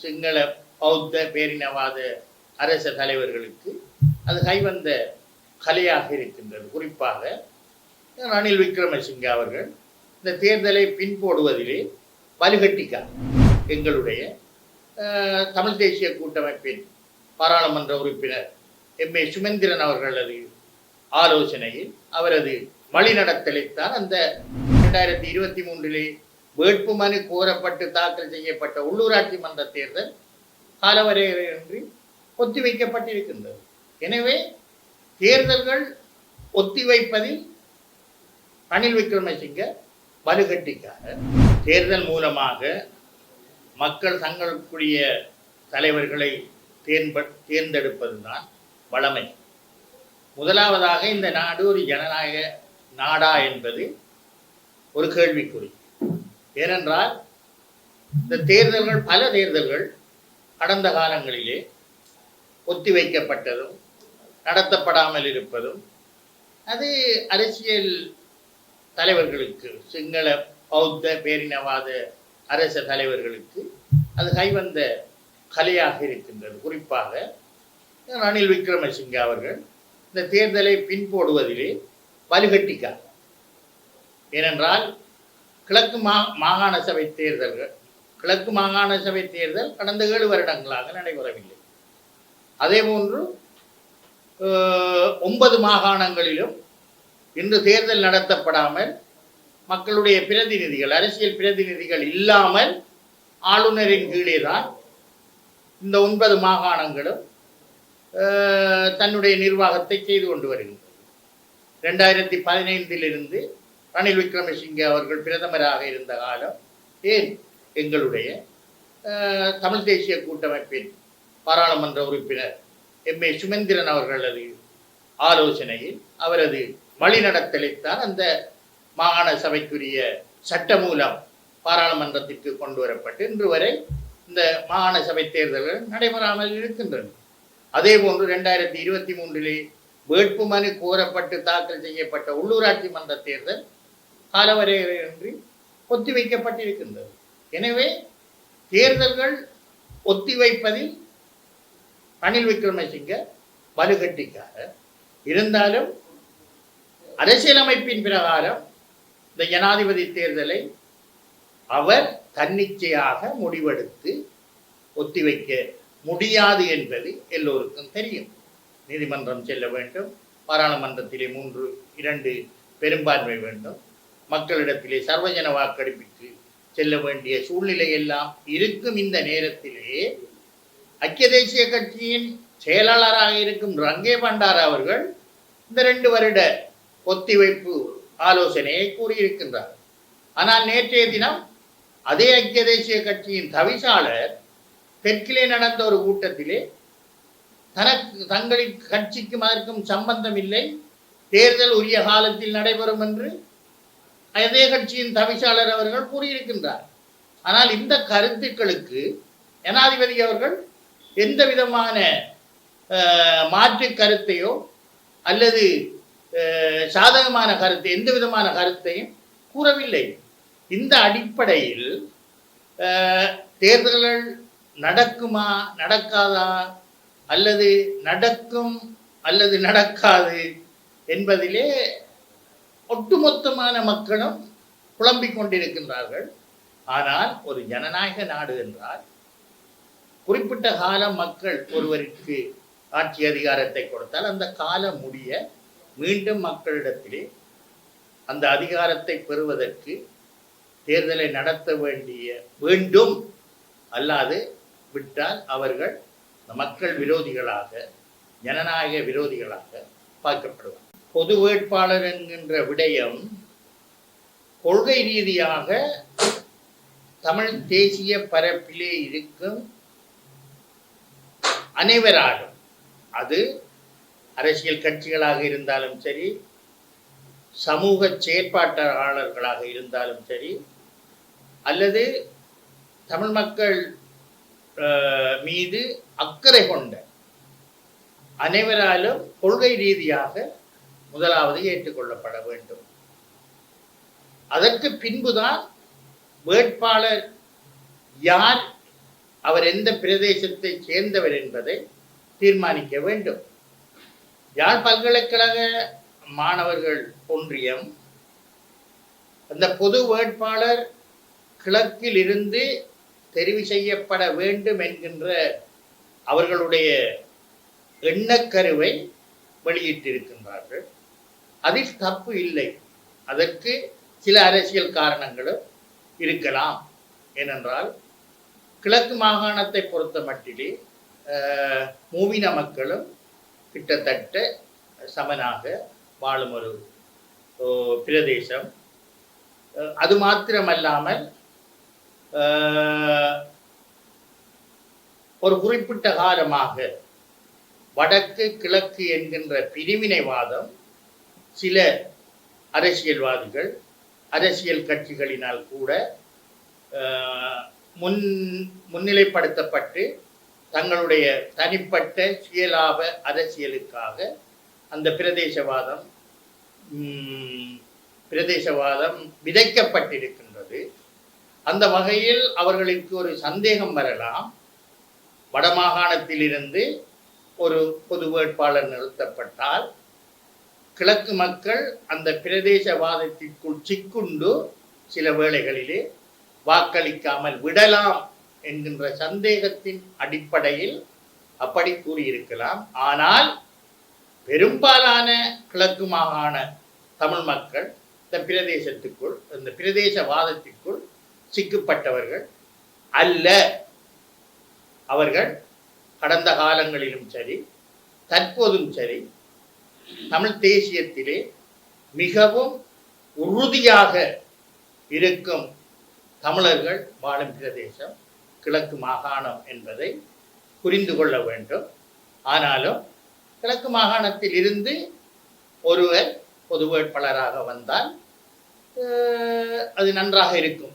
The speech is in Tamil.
சிங்கள பௌத்த பேரினவாத அரச தலைவர்களுக்கு அது கைவந்த கலையாக இருக்கின்றது. குறிப்பாக ரணில் விக்ரமசிங்க அவர்கள் இந்த தேர்தலை பின்போடுவதிலே வலுகட்டிக்கார். எங்களுடைய தமிழ் தேசிய கூட்டமைப்பின் பாராளுமன்ற உறுப்பினர் எம். ஏ. சுமந்திரன் அவர்களது ஆலோசனையில் அவரது வழிநடத்தலைத்தான் அந்த இரண்டாயிரத்தி இருபத்தி மூன்றிலே வேட்புமனு கோரப்பட்டு தாக்கல் செய்யப்பட்ட உள்ளூராட்சி மன்ற தேர்தல் காலவரையின்றி ஒத்திவைக்கப்பட்டிருக்கின்றது. எனவே தேர்தல்கள் ஒத்திவைப்பதில் ரணில் விக்ரமசிங்க வலுகட்டிக்காரர் தேர்தல் மூலமாக மக்கள் தங்களுக்குரிய தலைவர்களை தேர்ம்ப தேர்ந்தெடுப்பதுதான் வளமை. முதலாவதாக இந்த நாடு ஒரு ஜனநாயக நாடா என்பது ஒரு கேள்விக்குறி. ஏனென்றால் இந்த தேர்தல்கள் பல தேர்தல்கள் கடந்த காலங்களிலே ஒத்திவைக்கப்பட்டதும் நடத்தப்படாமல் இருப்பதும் அது அரசியல் தலைவர்களுக்கு சிங்கள பௌத்த பேரினவாத அரச தலைவர்களுக்கு அது கைவந்த கலையாக இருக்கின்றது. குறிப்பாக ரணில் விக்ரமசிங்க அவர்கள் இந்த தேர்தலை பின்போடுவதிலே வலுகட்டிக்கார். ஏனென்றால் கிழக்கு மா மாகாண சபை தேர்தல்கள் கிழக்கு மாகாண சபை தேர்தல் கடந்த ஏழு வருடங்களாக நடைபெறவில்லை. அதேபோன்று போன்று ஒன்பது மாகாணங்களிலும் இன்று தேர்தல் நடத்தப்படாமல் மக்களுடைய பிரதிநிதிகள் அரசியல் பிரதிநிதிகள் இல்லாமல் ஆளுநரின் கீழே தான் இந்த ஒன்பது மாகாணங்களும் தன்னுடைய நிர்வாகத்தை செய்து கொண்டு வருகின்றது ரெண்டாயிரத்தி பதினைந்திலிருந்து ரணில் விக்ரமசிங்கே அவர்கள் பிரதமராக இருந்த காலம் ஏன் எங்களுடைய தமிழ் தேசிய கூட்டமைப்பின் பாராளுமன்ற உறுப்பினர் எம் ஏ சுமந்திரன் அவர்களது ஆலோசனையில் அவரது வழிநடத்தலைத்தான் அந்த மாகாண சபைக்குரிய சட்டமூலம் பாராளுமன்றத்திற்கு கொண்டு வரப்பட்டு இன்று வரை இந்த மாகாண சபை தேர்தல்கள் நடைபெறாமல் இருக்கின்றன. அதே போன்று ரெண்டாயிரத்தி இருபத்தி மூன்றிலே வேட்புமனு கோரப்பட்டு தாக்கல் செய்யப்பட்ட உள்ளூராட்சி மன்ற தேர்தல் காலவரையின்றி ஒத்திவைக்கப்பட்டிருக்கின்றது. எனவே தேர்தல்கள் ஒத்திவைப்பதில் ரணில் விக்ரமசிங்க வலுகட்டிக்காரர் இருந்தாலும் அரசியலமைப்பின் பிரகாரம் இந்த ஜனாதிபதி தேர்தலை அவர் தன்னிச்சையாக முடிவெடுத்து ஒத்திவைக்க முடியாது என்பது எல்லோருக்கும் தெரியும். நீதிமன்றம் செல்ல வேண்டும் பாராளுமன்றத்திலே மூன்று இரண்டு பெரும்பான்மை வேண்டும். மக்களிடத்திலே சர்வஜன வாக்கெடுப்பிற்கு செல்ல வேண்டிய சூழ்நிலை எல்லாம் இருக்கும் இந்த நேரத்திலே ஐக்கிய தேசிய கட்சியின் செயலாளராக இருக்கும் ரங்கே பண்டார் அவர்கள் இந்த ரெண்டு வருட ஒத்திவைப்பு ஆலோசனையை கூறியிருக்கின்றார். ஆனால் நேற்றைய தினம் அதே ஐக்கிய தேசிய கட்சியின் தவிசாளர் தெற்கிலே நடந்த ஒரு கூட்டத்திலே தனக்கு தங்களின் கட்சிக்கும் அதற்கும் சம்பந்தம் இல்லை தேர்தல் உரிய காலத்தில் நடைபெறும் என்று அதே கட்சியின் தவிசாளர் அவர்கள் கூறியிருக்கின்றார். ஆனால் இந்த கருத்துக்களுக்கு ஜனாதிபதி அவர்கள் எந்த விதமான மாற்று கருத்தையோ அல்லது சாதகமான கருத்தை எந்த விதமான கருத்தையும் கூறவில்லை. இந்த அடிப்படையில் தேர்தல்கள் நடக்குமா நடக்காதா அல்லது நடக்கும் அல்லது நடக்காது என்பதிலே ஒட்டுமொத்தமான மக்களும் குழம்பிக் கொண்டிருக்கின்றார்கள். ஆனால் ஒரு ஜனநாயக நாடு என்றால் குறிப்பிட்ட காலம் மக்கள் ஒருவருக்கு ஆட்சி அதிகாரத்தை கொடுத்தால் அந்த காலம் முடிய மீண்டும் மக்களிடத்திலே அந்த அதிகாரத்தை பெறுவதற்கு தேர்தலை நடத்த வேண்டிய வேண்டும். அல்லாது விட்டால் அவர்கள் மக்கள் விரோதிகளாக ஜனநாயக விரோதிகளாக பார்க்கப்படுவார் பொது வேட்பாளர் என்கின்ற விடயம் கொள்கை ரீதியாக தமிழ் தேசிய பரப்பிலே இருக்கும் அனைவராலும். அது அரசியல் கட்சிகளாக இருந்தாலும் சரி சமூக செயற்பாட்டாளர்களாக இருந்தாலும் சரி அல்லது தமிழ் மக்கள் அஹ், மீது அக்கறை கொண்ட அனைவராலும் கொள்கை ரீதியாக முதலாவது ஏற்றுக்கொள்ளப்பட வேண்டும். அதற்கு பின்புதான் வேட்பாளர் யார் அவர் எந்த பிரதேசத்தை சேர்ந்தவர் என்பதை தீர்மானிக்க வேண்டும். யாழ் பல்கலைக்கழக மாணவர்கள் ஒன்றியம் அந்த பொது வேட்பாளர் கிழக்கில் இருந்து தெரிவு செய்யப்பட வேண்டும் என்கின்ற அவர்களுடைய எண்ணக்கருவை வெளியிட்டிருக்கின்றார்கள். அதில் தப்பு இல்லை. அதற்கு சில அரசியல் காரணங்களும் இருக்கலாம். ஏனென்றால் கிழக்கு மாகாணத்தை பொறுத்த மட்டிலே மூவின மக்களும் கிட்டத்தட்ட சமனாக வாழும் ஒரு ஓ, பிரதேசம். அது மாத்திரமல்லாமல் ஒரு குறிப்பிட்ட காலமாக வடக்கு கிழக்கு என்கின்ற பிரிவினைவாதம் சில அரசியல்வாதிகள் அரசியல் கட்சிகளினால் கூட முன் முன்னிலைப்படுத்தப்பட்டு தங்களுடைய தனிப்பட்ட சுயலாப அரசியலுக்காக அந்த பிரதேசவாதம் பிரதேசவாதம் விதைக்கப்பட்டிருக்கின்றது. அந்த வகையில் அவர்களுக்கு ஒரு சந்தேகம் வரலாம். வடமாகாணத்திலிருந்து ஒரு பொது வேட்பாளர் நிறுத்தப்பட்டால் கிழக்கு மக்கள் அந்த பிரதேசவாதத்திற்குள் சிக்குண்டு சில வேளைகளிலே வாக்களிக்காமல் விடலாம் என்கின்ற சந்தேகத்தின் அடிப்படையில் அப்படி கூறியிருக்கலாம். ஆனால் பெரும்பாலான கிழக்கு மாகாண தமிழ் மக்கள் இந்த பிரதேசத்துக்குள் இந்த பிரதேசவாதத்திற்குள் சிக்கப்பட்டவர்கள் அல்ல. அவர்கள் கடந்த காலங்களிலும் சரி தற்போதும் சரி தமிழ் தேசியத்திலே மிகவும் உறுதியாக இருக்கும் தமிழர்கள் வாழும் பிரதேசம் கிழக்கு மாகாணம் என்பதை புரிந்து கொள்ள வேண்டும். ஆனாலும் கிழக்கு மாகாணத்தில் இருந்து ஒருவர் பொது வேட்பாளராக வந்தால் அது நன்றாக இருக்கும்.